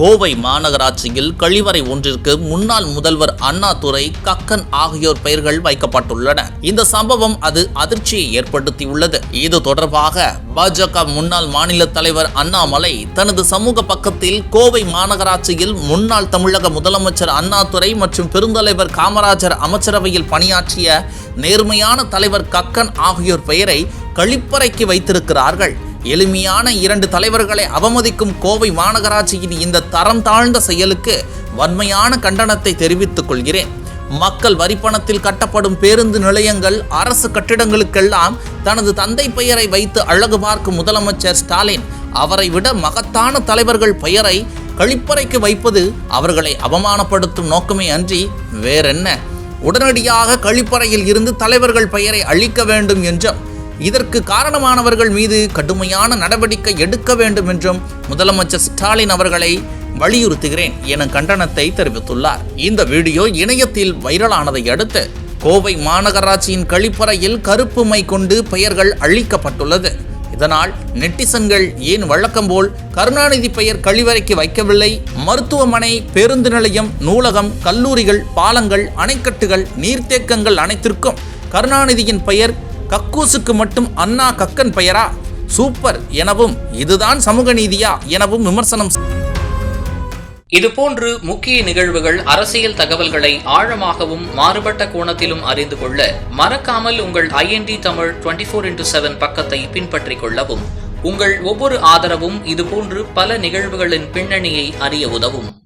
கோவை மாநகராட்சியில் கழிவறை ஒன்றிற்கு முன்னாள் முதல்வர் அண்ணாதுரை கக்கன் ஆகியோர் பெயர்கள் வைக்கப்பட்டுள்ளன. இந்த சம்பவம் அது அதிர்ச்சியை ஏற்படுத்தியுள்ளது. இது தொடர்பாக பாஜக முன்னாள் மாநில தலைவர் அண்ணாமலை தனது சமூக பக்கத்தில் கோவை மாநகராட்சியில் முன்னாள் தமிழக முதலமைச்சர் அண்ணாதுரை மற்றும் பெருந்தலைவர் காமராஜர் அமைச்சரவையில் பணியாற்றிய நேர்மையான தலைவர் கக்கன் ஆகியோர் பெயரை கழிப்பறைக்கு வைத்திருக்கிறார்கள். எளிமையான இரண்டு தலைவர்களை அவமதிக்கும் கோவை மாநகராட்சியின் இந்த தரம் தாழ்ந்த செயலுக்கு வன்மையான கண்டனத்தை தெரிவித்துக் கொள்கிறேன். மக்கள் வரிப்பணத்தில் கட்டப்படும் பேருந்து நிலையங்கள் அரசு கட்டிடங்களுக்கெல்லாம் தனது தந்தை பெயரை வைத்து அழகு பார்க்கும் முதலமைச்சர் ஸ்டாலின் அவரை விட மகத்தான தலைவர்கள் பெயரை கழிப்பறைக்கு வைப்பது அவர்களை அவமானப்படுத்தும் நோக்கமே அன்றி வேறென்ன. உடனடியாக கழிப்பறையில் இருந்து தலைவர்கள் பெயரை அழிக்க வேண்டும் என்றும் இதற்கு காரணமானவர்கள் மீது கடுமையான நடவடிக்கை எடுக்க வேண்டும் என்றும் முதலமைச்சர் ஸ்டாலின் அவர்களை வலியுறுத்துகிறேன் என கண்டனத்தை தெரிவித்துள்ளார். இந்த வீடியோ இணையத்தில் வைரலானதை அடுத்து கோவை மாநகராட்சியின் கழிப்பறையில் கருப்பு மை கொண்டு பெயர்கள் அழிக்கப்பட்டுள்ளது. இதனால் நெட்டிசன்கள் ஏன் வழக்கம் போல் கருணாநிதி பெயர் கழிவறைக்கு வைக்கவில்லை? மருத்துவமனை பேருந்து நிலையம் நூலகம் கல்லூரிகள் பாலங்கள் அணைக்கட்டுகள் நீர்த்தேக்கங்கள் அனைத்திற்கும் கருணாநிதியின் பெயர் கக்கூசுக்கு மட்டும் அண்ணா கக்கன் பெயரா? சூப்பர். எனவும் இதுதான் சமூக நீதியா? எனவும் விமர்சனம் இதுபோன்று முக்கிய நிகழ்வுகள் அரசியல் தகவல்களை ஆழமாகவும் மாறுபட்ட கோணத்திலும் அறிந்து கொள்ள மறக்காமல் உங்கள் IND Tamil twenty four into seven பக்கத்தை பின்பற்றிக் கொள்ளவும். உங்கள் ஒவ்வொரு ஆதரவும் இதுபோன்று பல நிகழ்வுகளின் பின்னணியை அறிய உதவும்.